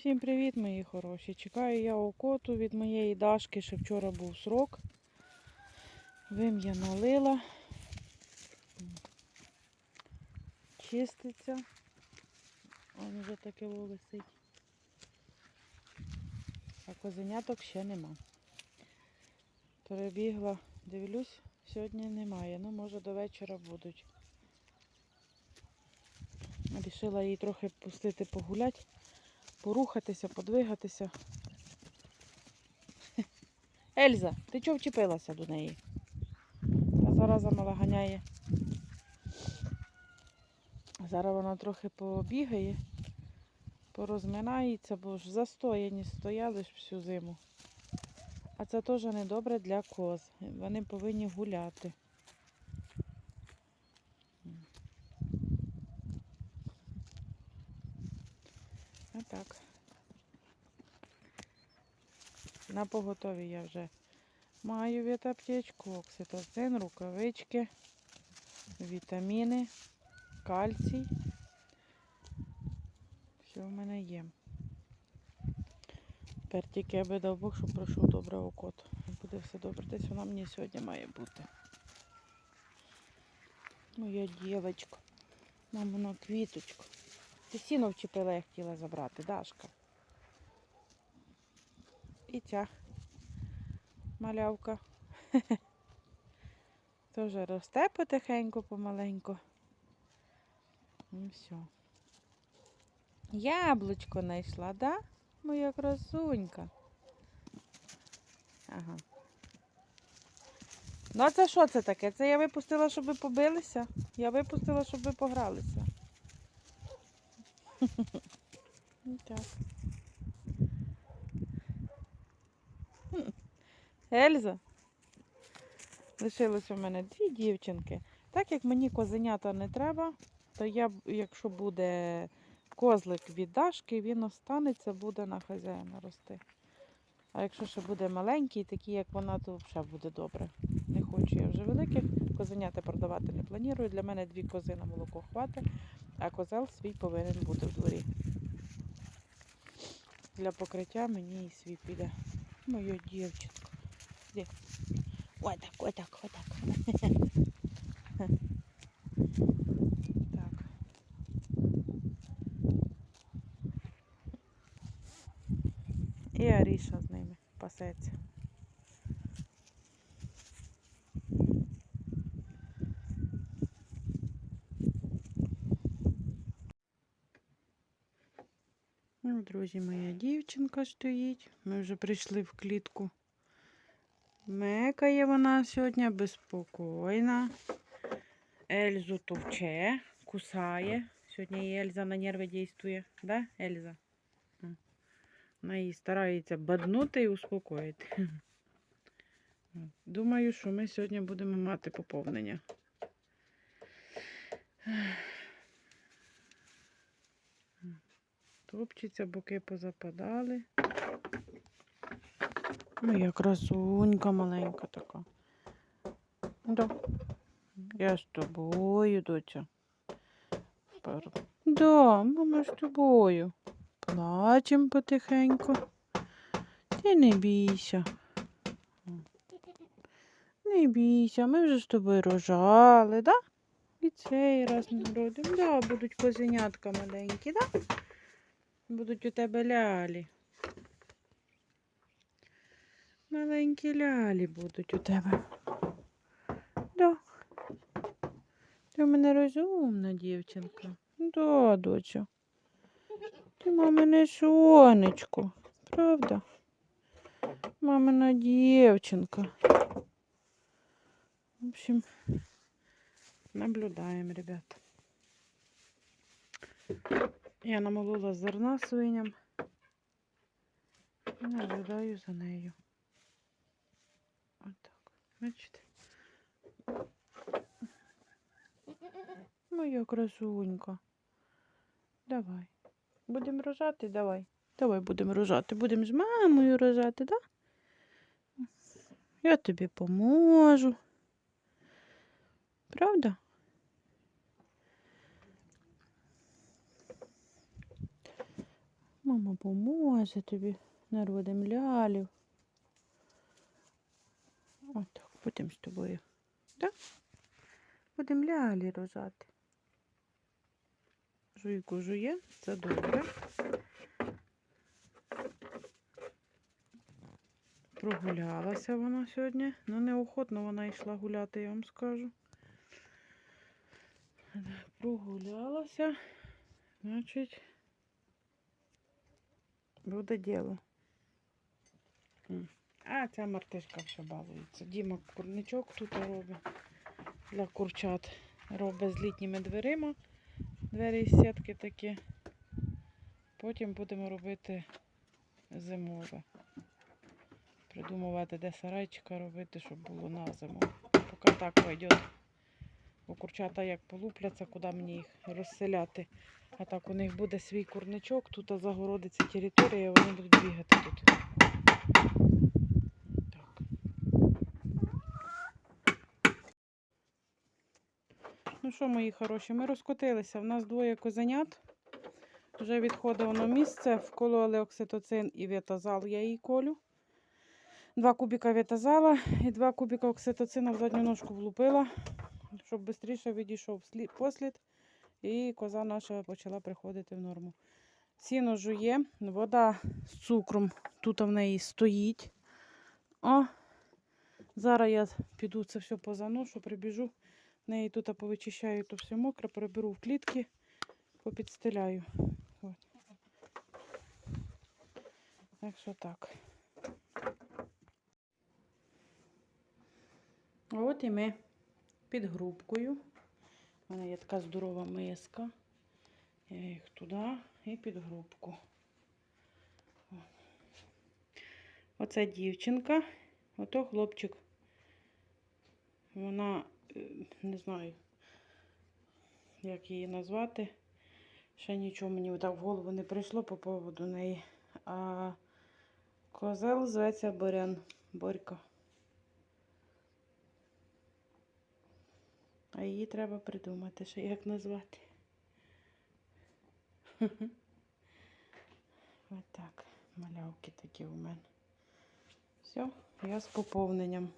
Всім привіт, мої хороші. Чекаю я окоту від моєї Дашки, ще вчора був срок. Вим'я налила. Чиститься. Он вже таке висить. А козеняток ще нема. Перебігла, дивлюсь, сьогодні немає. Ну, може до вечора будуть. Рішила її трохи пустити погуляти порухатися, подвигатися. Ельза, ти чого вчепилася до неї? Та зараза мала ганяє. Зараз вона трохи побігає, порозминається, бо ж застояні стояли ж всю зиму. А це теж недобре для коз. Вони повинні гуляти. Отак. На поготові я вже маю від аптечку, окситоцин, рукавички, вітаміни, кальцій. Все в мене є. Тепер тільки аби дав Бог, щоб пройшов добре окот. Буде все добре. Десь вона мені сьогодні має бути. Моя дівчинка. Мамина квіточка. Ти сіно вчепила, я хотіла забрати, Дашка. І ця малявка. Теж росте потихеньку, помаленьку. І все. Яблучко знайшла, да? Моя красунька. Ага. Ну а це що це таке? Це я випустила, щоб ви побилися? Я випустила, щоб ви погралися. Так. Ельза. Лишилось у мене дві дівчинки. Так як мені козенята не треба, то я, якщо буде козлик від Дашки, він останеться, буде на хазяїна рости. А якщо ще буде маленький, такий, як вона, то взагалі буде добре. Не хочу я вже великих. Козенята продавати не планую. Для мене дві кози на молоко хватить, а козел свій повинен бути в дворі. Для покриття мені і свій піде. Моя дівчинка. Де? Ой так, ой так, ой так. Так. І Аріша з ними пасеться. Друзі, моя дівчинка стоїть. Ми вже прийшли в клітку. Мекає вона сьогодні безпокійна. Ельзу товче, кусає. Сьогодні її Ельза на нерви дійствує. Да, Ельза? Вона її старається баднути і успокоїти. Думаю, що ми сьогодні будемо мати поповнення. Топчеться, боки позападали. Моя красунька маленька така. Да. Я з тобою, доця. Пар- Да, мама з тобою. Плачем потихеньку. Ти не бійся. Не бійся, ми вже з тобою рожали, да? І цей раз народимо. Да, будуть козенятка маленькі, да? Будуть у тебе лялі. Маленькі лялі будуть у тебе. Да. Ти в мене розумна дівчинка. Да, доча. Ти мамине сонечко. Правда? Мамина дівчинка. В общем, наблюдаємо, ребята. Я намолола зерна свиням. І наблюдаю за нею. Отак. Бачите? Моя красунька. Давай. Будемо рожати? Давай. Давай будемо рожати. Будемо з мамою рожати, так? Я тобі поможу. Правда? Мама поможе тобі, народимо лялів. Отак, будемо з тобою. Так? Будемо лялі рожати. Жуйку жує, це добре. Прогулялася вона сьогодні. Ну, неохотно вона йшла гуляти, я вам скажу. Прогулялася. Значить, буде діло. А, ця мартишка ще балується. Діма курничок тут робить для курчат. Робить з літніми дверима. Двері із сітки такі. Потім будемо робити зимове. Придумувати, де сарайчика робити, щоб було на зиму. Поки так пойде. Бо курчата як полупляться, куди мені їх розселяти. А так у них буде свій курничок, тут загородиться територія, вони будуть бігати тут. Так. Ну що, мої хороші, ми розкотилися. У нас двоє козенят. Вже відходить воно місце. Вкололи окситоцин і вітазал, я їй колю. Два кубіка вітазала і два кубіка окситоцина в задню ножку влупила, щоб швидше відійшов послід. І коза наша почала приходити в норму. Сіно жує, вода з цукром тут в неї стоїть. О, зараз я піду це все позаношу, прибіжу. В неї тут повичищаю, то все мокре, переберу в клітки, попідстеляю. От. Так що так. От і ми під грубкою. У мене є така здорова миска. Я їх туди і під грубку. Оце дівчинка, ото хлопчик. Вона, е, не знаю, як її назвати. Ще нічого мені так в голову не прийшло по поводу неї. А козел зветься Борян. Борька. А її треба придумати, ще як назвати. Ось так, Малявки такі у мене. Все, я з поповненням.